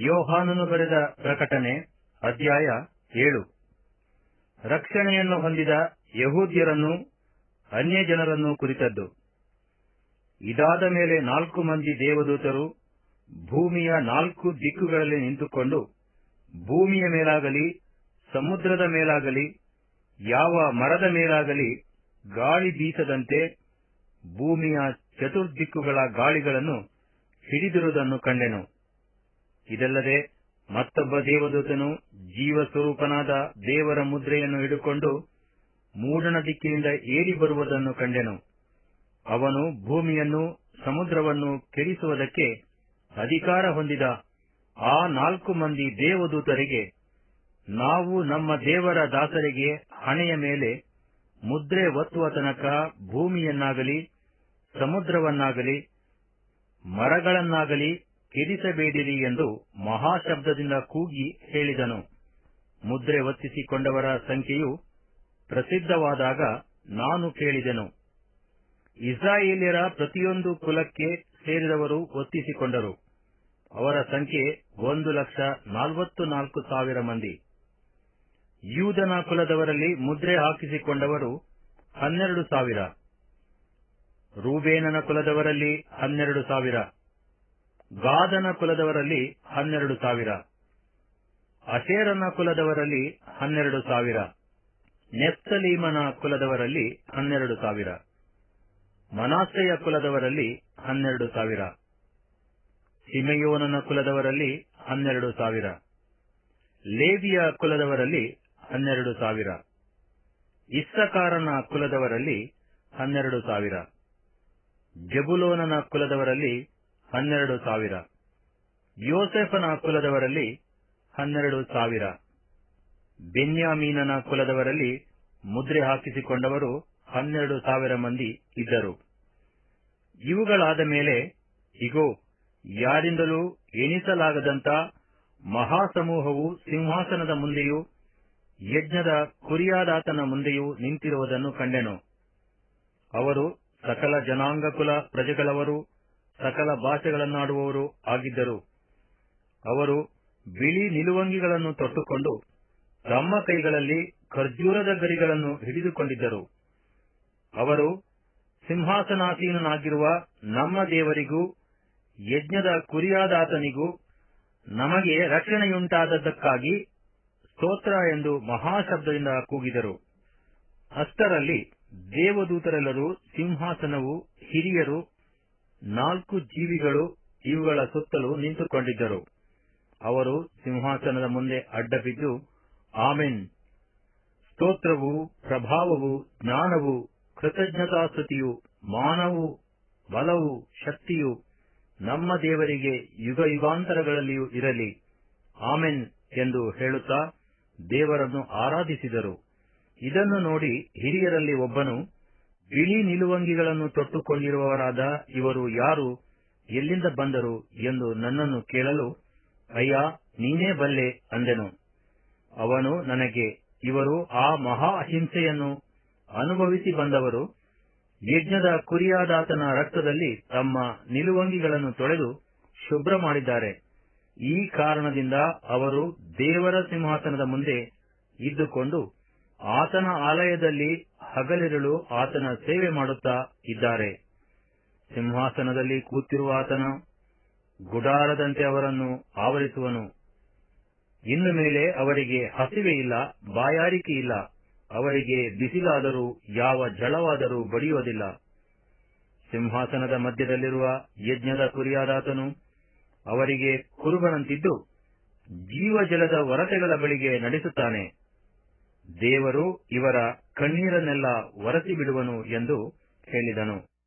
ಯೋಹಾನನು ಬರೆದ ಪ್ರಕಟಣೆ, ಅಧ್ಯಾಯ ಏಳು. ರಕ್ಷಣೆಯನ್ನು ಹೊಂದಿದ ಯಹೂದ್ಯರನ್ನು, ಅನ್ಯಜನರನ್ನು ಕುರಿತದ್ದು. ಇದಾದ ಮೇಲೆ ನಾಲ್ಕು ಮಂದಿ ದೇವದೂತರು ಭೂಮಿಯ ನಾಲ್ಕು ದಿಕ್ಕುಗಳಲ್ಲಿ ನಿಂತುಕೊಂಡು ಭೂಮಿಯ ಮೇಲಾಗಲಿ, ಸಮುದ್ರದ ಮೇಲಾಗಲಿ, ಯಾವ ಮರದ ಮೇಲಾಗಲಿ ಗಾಳಿ ಬೀಸದಂತೆ ಭೂಮಿಯ ಚತುರ್ದಿಕ್ಕುಗಳ ಗಾಳಿಗಳನ್ನು ಹಿಡಿದಿರುವುದನ್ನು ಕಂಡೆನು. ಇದಲ್ಲದೆ ಮತ್ತೊಬ್ಬ ದೇವದೂತನು ಜೀವಸ್ವರೂಪನಾದ ದೇವರ ಮುದ್ರೆಯನ್ನು ಹಿಡುಕೊಂಡು ಮೂಡಣ ದಿಕ್ಕಿನಿಂದ ಏರಿ ಬರುವುದನ್ನು ಕಂಡೆನು. ಅವನು ಭೂಮಿಯನ್ನು ಸಮುದ್ರವನ್ನು ಕೆಡಿಸುವುದಕ್ಕೆ ಅಧಿಕಾರ ಹೊಂದಿದ ಆ ನಾಲ್ಕು ಮಂದಿ ದೇವದೂತರಿಗೆ ನಾವು ನಮ್ಮ ದೇವರ ದಾಸರಿಗೆ ಹಣೆಯ ಮೇಲೆ ಮುದ್ರೆ ಒತ್ತುವ ತನಕ ಭೂಮಿಯನ್ನಾಗಲಿ ಸಮುದ್ರವನ್ನಾಗಲಿ ಮರಗಳನ್ನಾಗಲಿ ಕೆಡಿಸಬೇಡಿರಿ ಎಂದು ಮಹಾಶಬ್ದದಿಂದ ಕೂಗಿ ಹೇಳಿದನು. ಮುದ್ರೆ ಒತ್ತಿಸಿಕೊಂಡವರ ಸಂಖ್ಯೆಯು ಪ್ರಸಿದ್ಧವಾದಾಗ ನಾನು ಕೇಳಿದೆನು. ಇಸ್ರಾಯೇಲ್ಯರ ಪ್ರತಿಯೊಂದು ಕುಲಕ್ಕೆ ಸೇರಿದವರು ಒತ್ತಿಸಿಕೊಂಡರು. ಅವರ ಸಂಖ್ಯೆ ಒಂದು ಲಕ್ಷ ನಲವತ್ತು ನಾಲ್ಕು ಸಾವಿರ ಮಂದಿ. ಯೂದನ ಕುಲದವರಲ್ಲಿ ಮುದ್ರೆ ಹಾಕಿಸಿಕೊಂಡವರು ಹನ್ನೆರಡು ಸಾವಿರ. ರೂಬೇನನ ಕುಲದವರಲ್ಲಿ ಹನ್ನೆರಡು ಸಾವಿರ. ಗಾದನ ಕುಲದವರಲ್ಲಿ ಹನ್ನೆರಡು ಸಾವಿರ. ಅಶೇರನ ಕುಲದವರಲ್ಲಿ ಹನ್ನೆರಡು ಸಾವಿರ. ನೆಪ್ತಲೀಮನ ಕುಲದವರಲ್ಲಿ ಹನ್ನೆರಡು ಸಾವಿರ. ಮನಾಸೆಯ ಕುಲದವರಲ್ಲಿ ಹನ್ನೆರಡು ಸಾವಿರ. ಸಿಮೆಯೋನನ ಕುಲದವರಲ್ಲಿ ಹನ್ನೆರಡು ಸಾವಿರ. ಲೇವಿಯ ಕುಲದವರಲ್ಲಿ ಹನ್ನೆರಡು ಸಾವಿರ. ಇಸ್ಸಕಾರನ ಕುಲದವರಲ್ಲಿ ಹನ್ನೆರಡು ಸಾವಿರ. ಜಬುಲೋನನ ಕುಲದವರಲ್ಲಿ ಹನ್ನೆರಡು ಸಾವಿರ. ಯೋಸೆಫನ ಕುಲದವರಲ್ಲಿ ಹನ್ನೆರಡು ಸಾವಿರ. ಬೆನ್ಯಾಮೀನನ ಕುಲದವರಲ್ಲಿ ಮುದ್ರೆ ಹಾಕಿಸಿಕೊಂಡವರು ಹನ್ನೆರಡು ಸಾವಿರ ಮಂದಿ ಇದ್ದರು. ಇವುಗಳಾದ ಮೇಲೆ, ಇಗೋ, ಯಾರಿಂದಲೂ ಎಣಿಸಲಾಗದಂತ ಮಹಾಸಮೂಹವು ಸಿಂಹಾಸನದ ಮುಂದೆಯೂ, ಯಜ್ಞದ ಕುರಿಯಾದಾತನ ಮುಂದೆಯೂ ನಿಂತಿರುವುದನ್ನು ಕಂಡೆನು. ಅವರು ಸಕಲ ಜನಾಂಗಕುಲ ಪ್ರಜೆಗಳವರು ಸಕಲ ಭಾಷೆಗಳನ್ನಾಡುವವರು ಆಗಿದ್ದರು. ಅವರು ಬಿಳಿ ನಿಲುವಂಗಿಗಳನ್ನು ತೊಟ್ಟುಕೊಂಡು ತಮ್ಮ ಕೈಗಳಲ್ಲಿ ಖರ್ಜೂರದ ಗರಿಗಳನ್ನು ಹಿಡಿದುಕೊಂಡಿದ್ದರು. ಅವರು ಸಿಂಹಾಸನಾಸೀನನಾಗಿರುವ ನಮ್ಮ ದೇವರಿಗೂ, ಯಜ್ಞದ ಕುರಿಯಾದಾತನಿಗೂ ನಮಗೆ ರಕ್ಷಣೆಯುಂಟಾದದ್ದಕ್ಕಾಗಿ ಸ್ತೋತ್ರ ಎಂದು ಮಹಾಶಬ್ದದಿಂದ ಕೂಗಿದರು. ಅಷ್ಟರಲ್ಲಿ ದೇವದೂತರೆಲ್ಲರೂ ಸಿಂಹಾಸನವು ಹಿರಿಯರು ನಾಲ್ಕು ಜೀವಿಗಳು ಇವುಗಳ ಸುತ್ತಲೂ ನಿಂತುಕೊಂಡಿದ್ದರು. ಅವರು ಸಿಂಹಾಸನದ ಮುಂದೆ ಅಡ್ಡಬಿದ್ದು, ಆಮೆನ್. ಸ್ತೋತ್ರವು, ಪ್ರಭಾವವು, ಜ್ಞಾನವು, ಕೃತಜ್ಞತಾಸ್ತುತಿಯು, ಮಾನವು, ಬಲವು, ಶಕ್ತಿಯು, ನಮ್ಮ ದೇವರಿಗೆ ಯುಗ ಯುಗಾಂತರಗಳಲ್ಲಿಯೂ ಇರಲಿ. ಆಮೆನ್ ಎಂದು ಹೇಳುತ್ತಾ ದೇವರನ್ನು ಆರಾಧಿಸಿದರು. ಇದನ್ನು ನೋಡಿ ಹಿರಿಯರಲ್ಲಿ ಒಬ್ಬನು ಬಿಳಿ ನಿಲುವಂಗಿಗಳನ್ನು ತೊಟ್ಟುಕೊಂಡಿರುವವರಾದ ಇವರು ಯಾರು? ಎಲ್ಲಿಂದ ಬಂದರು ಎಂದು ನನ್ನನ್ನು ಕೇಳಲು, ಅಯ್ಯ, ನೀನೇ ಬಲ್ಲೆ ಅಂದೆನು. ಅವನು ನನಗೆ, ಇವರು ಆ ಮಹಾ ಅಹಿಂಸೆಯನ್ನು ಅನುಭವಿಸಿ ಬಂದವರು. ಯಜ್ಞದ ಕುರಿಯಾದಾತನ ರಕ್ತದಲ್ಲಿ ತಮ್ಮ ನಿಲುವಂಗಿಗಳನ್ನು ತೊಳೆದು ಶುಭ್ರ ಮಾಡಿದ್ದಾರೆ. ಈ ಕಾರಣದಿಂದ ಅವರು ದೇವರ ಸಿಂಹಾಸನದ ಮುಂದೆ ಇದ್ದುಕೊಂಡು ಆತನ ಆಲಯದಲ್ಲಿ ಹಗಲಿರುಳು ಆತನ ಸೇವೆ ಮಾಡುತ್ತಾ ಇದ್ದಾರೆ. ಸಿಂಹಾಸನದಲ್ಲಿ ಕೂತಿರುವ ಆತನ ಗುಡಾರದಂತೆ ಅವರನ್ನು ಆವರಿಸುವನು. ಇನ್ನು ಮೇಲೆ ಅವರಿಗೆ ಹಸಿವೆ ಇಲ್ಲ, ಬಾಯಾರಿಕೆ ಇಲ್ಲ. ಅವರಿಗೆ ಬಿಸಿಲಾದರೂ, ಯಾವ ಜಲವಾದರೂ ಬಡಿಯುವುದಿಲ್ಲ. ಸಿಂಹಾಸನದ ಮಧ್ಯದಲ್ಲಿರುವ ಯಜ್ಞದ ಕುರಿಯಾದಾತನು ಅವರಿಗೆ ಕುರುಬನಂತಿದ್ದು, ಜೀವಜಲದ ವರತೆಗಳ ಬಳಿಗೆ ನಡೆಸುತ್ತಾನೆ. ದೇವರು ಇವರ ಕಣ್ಣೀರನ್ನೆಲ್ಲ ಒರೆಸಿ ಬಿಡುವನು ಎಂದು ಹೇಳಿದನು.